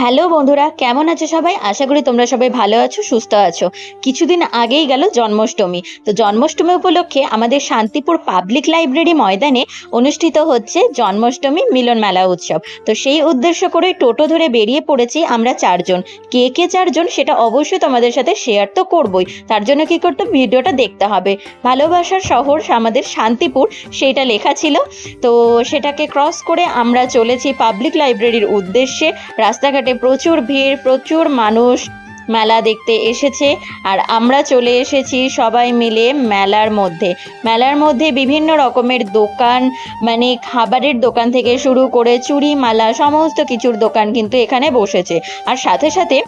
Hello বন্ধুরা, কেমন আছো সবাই? আশা করি তোমরা সবাই ভালো আছো, সুস্থ আছো। কিছুদিন আগেই গেল জন্মাষ্টমী। তো জন্মাষ্টমী উপলক্ষে আমাদের শান্তিপুর পাবলিক লাইব্রেরি ময়দানে অনুষ্ঠিত হচ্ছে জন্মাষ্টমী মিলন মেলা উৎসব। তো সেই উদ্দেশ্য করে টোটো ধরে বেরিয়ে পড়েছি আমরা চারজন। কে কে চারজন সেটা অবশ্যই তোমাদের সাথে শেয়ার তো করবই। তার জন্য কি করতে ভিডিওটা দেখতে হবে। ভালোবাসার শহর আমাদের শান্তিপুর, সেইটা লেখা ছিল। তো সেটাকে ক্রস করে আমরা চলেছি পাবলিক লাইব্রেরির উদ্দেশ্যে রাস্তাঘাটে প্রচুর ভিড়, প্রচুর মানুষ মেলা দেখতে এসেছে আর আমরা চলে এসেছি সবাই মিলে মেলার মধ্যে। মেলার মধ্যে বিভিন্ন রকমের দোকান মানে খাবারের দোকান থেকে শুরু করে চুড়ি মালা সমস্ত কিছুর দোকান কিন্তু এখানে বসেছে। আর সাথে সাথে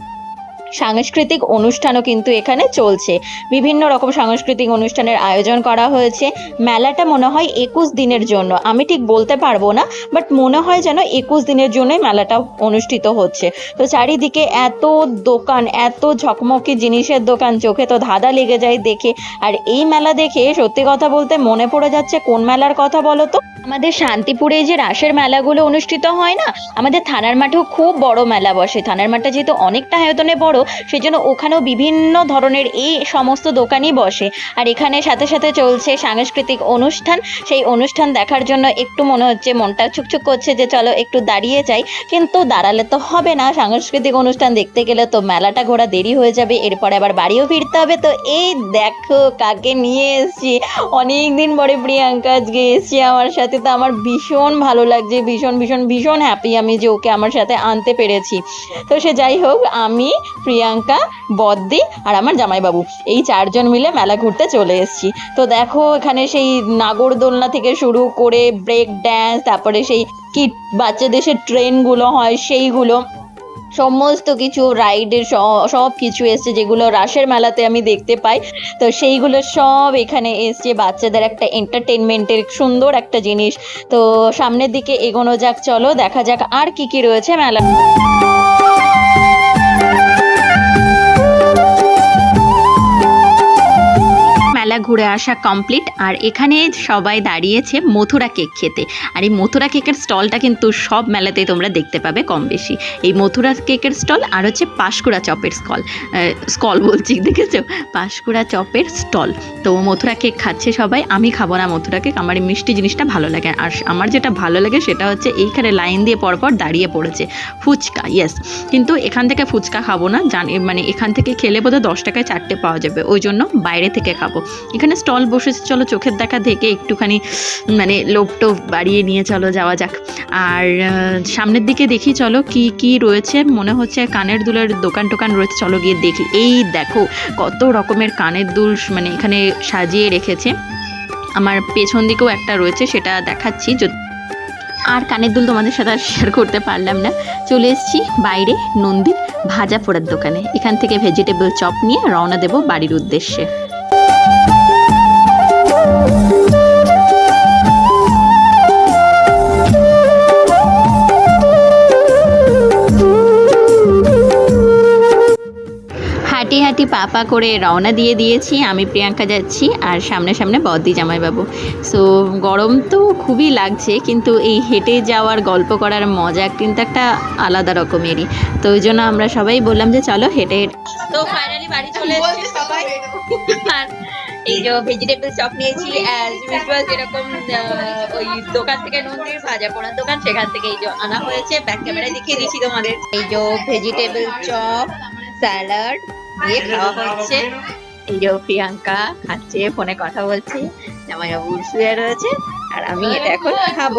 সাংস্কৃতিক অনুষ্ঠানও কিন্তু এখানে চলছে। বিভিন্ন রকম সাংস্কৃতিক অনুষ্ঠানের আয়োজন করা হয়েছে। মেলাটা মনে হয় একুশ দিনের জন্য। আমি ঠিক বলতে পারব না বাট মনে হয় যেন একুশ দিনের জন্যই মেলাটা অনুষ্ঠিত হচ্ছে। তো চারিদিকে এত দোকান, এত ঝকমকি জিনিসের দোকান, চোখে তো ধাঁধা লেগে যায় দেখে। আর এই মেলা দেখে সত্যি কথা বলতে মনে পড়ে যাচ্ছে, কোন মেলার কথা বলো তো? আমাদের শান্তিপুরে যে রাসের মেলাগুলো অনুষ্ঠিত হয় না, আমাদের থানার মাঠেও খুব বড় মেলা বসে। থানার মাঠটা যেহেতু অনেকটা আয়তনে বড় সেজন্য ওখানেও বিভিন্ন ধরনের এই সমস্ত দোকানই বসে। আর এখানে সাথে সাথে চলছে সাংস্কৃতিক অনুষ্ঠান। সেই অনুষ্ঠান দেখার জন্য একটু মনে হচ্ছে, মনটা ছুকছুক করছে যে চলো একটু দাঁড়িয়ে যাই। কিন্তু দাঁড়ালে তো হবে না। সাংস্কৃতিক অনুষ্ঠান দেখতে গেলে তো মেলাটা ঘোরা দেরি হয়ে যাবে। এরপরে আবার বাড়িও ফিরতে হবে। তো এই দেখো কাকে নিয়ে এসছি। অনেক দিন পরে প্রিয়াঙ্কা আজকে এসছি আমার সাথে। তো আমার ভীষণ ভালো লাগছে। ভীষণ ভীষণ ভীষণ হ্যাপি আমি যে ওকে আমার সাথে আনতে পেরেছি। তো সে যাই হোক, আমি প্রিয়াঙ্কা, বদ্দি আর আমার জামাইবাবু। এই চারজন মিলে মেলা ঘুরতে চলে এসেছি। তো দেখো এখানে সেই নাগরদোলনা থেকে শুরু করে ব্রেক ড্যান্স তারপরে সেই কিট বাচ্চাদের সে ট্রেনগুলো হয়, সেইগুলো। সমস্ত কিছু রাইডের সব কিছু এসছে যেগুলো রাসের মেলাতে আমি দেখতে পাই। তো সেইগুলো সব এখানে এসছে বাচ্চাদের একটা এন্টারটেনমেন্টের সুন্দর একটা জিনিস। তো সামনের দিকে এগোনো যাক, চলো দেখা যাক আর কি কি রয়েছে মেলা মেলা ঘুরে আসা কমপ্লিট আর এখানে সবাই দাঁড়িয়েছে মথুরা কেক খেতে। আর এই মথুরা কেকের স্টলটা কিন্তু সব মেলাতেই তোমরা দেখতে পাবে কম বেশি এই মথুরা কেকের স্টল আর হচ্ছে পাঁশকুড়া চপের স্কল স্কল বলছি, দেখেছ? পাঁশকুড়া চপের স্টল তো মথুরা কেক খাচ্ছে সবাই, আমি খাব না মথুরা কেক আমার এই মিষ্টি জিনিসটা ভালো লাগে। আর আমার যেটা ভালো লাগে সেটা হচ্ছে এইখানে লাইন দিয়ে পরপর দাঁড়িয়ে পড়েছে ফুচকা ইয়েস কিন্তু এখান থেকে ফুচকা খাব না, জানি মানে এখান থেকে খেলে বোধহয় দশ টাকায় চারটে পাওয়া যাবে, ওই জন্য বাইরে থেকে খাব। এখানে স্টল বসেছে, চলো চোখের দেখা দেখে একটুখানি মানে লোভ টোভ বাড়িয়ে নিয়ে চলো, যাওয়া যাক। আর সামনের দিকে দেখি, চলো কি কি রয়েছে, মনে হচ্ছে কানের দুলের দোকান টোকান রয়েছে, চলো গিয়ে দেখি। এই দেখো, কত রকমের কানের দুল মানে এখানে সাজিয়ে রেখেছে। আমার পেছন দিকেও একটা রয়েছে, সেটা দেখাচ্ছি যদি আর কানের দুল তোমাদের সাথে আর শেয়ার করতে পারলাম না। চলে এসেছি বাইরে নন্দীর ভাজা পোড়ার দোকানে। এখান থেকে ভেজিটেবল চপ নিয়ে রওনা দেব বাড়ির উদ্দেশ্যে। হাঁটি হাঁটি পাপা করে রওনা দিয়ে দিয়েছি। আমি প্রিয়াঙ্কা যাচ্ছি আর সামনে সামনে বদ্দি জামাইবাবু। সো গরম তো খুবই লাগছে, কিন্তু এই হেঁটে যাওয়ার, গল্প করার মজা কিন্তু একটা আলাদা রকমেরই। তো ওই জন্য আমরা সবাই বললাম যে চলো হেঁটে হেঁটে। তো ফাইনালি বাড়ি চলে এসেছি সবাই। এই যে ভেজিটেবল চপ নিয়েছি যেরকম ওই দোকান থেকে নন্দির ভাজা পোড়ার দোকান, সেখান থেকে এই যে আনা হয়েছে। ব্যাক ক্যামেরায় দেখিয়ে দিচ্ছি তোমাদের। এই যে ভেজিটেবল চপ স্যালাড দিয়ে খাওয়া হচ্ছে। এই যে প্রিয়াঙ্কা খাচ্ছে ফোনে কথা বলছে জামাইবাবু শুয়ে রয়েছে আর আমি এটা এখন খাব।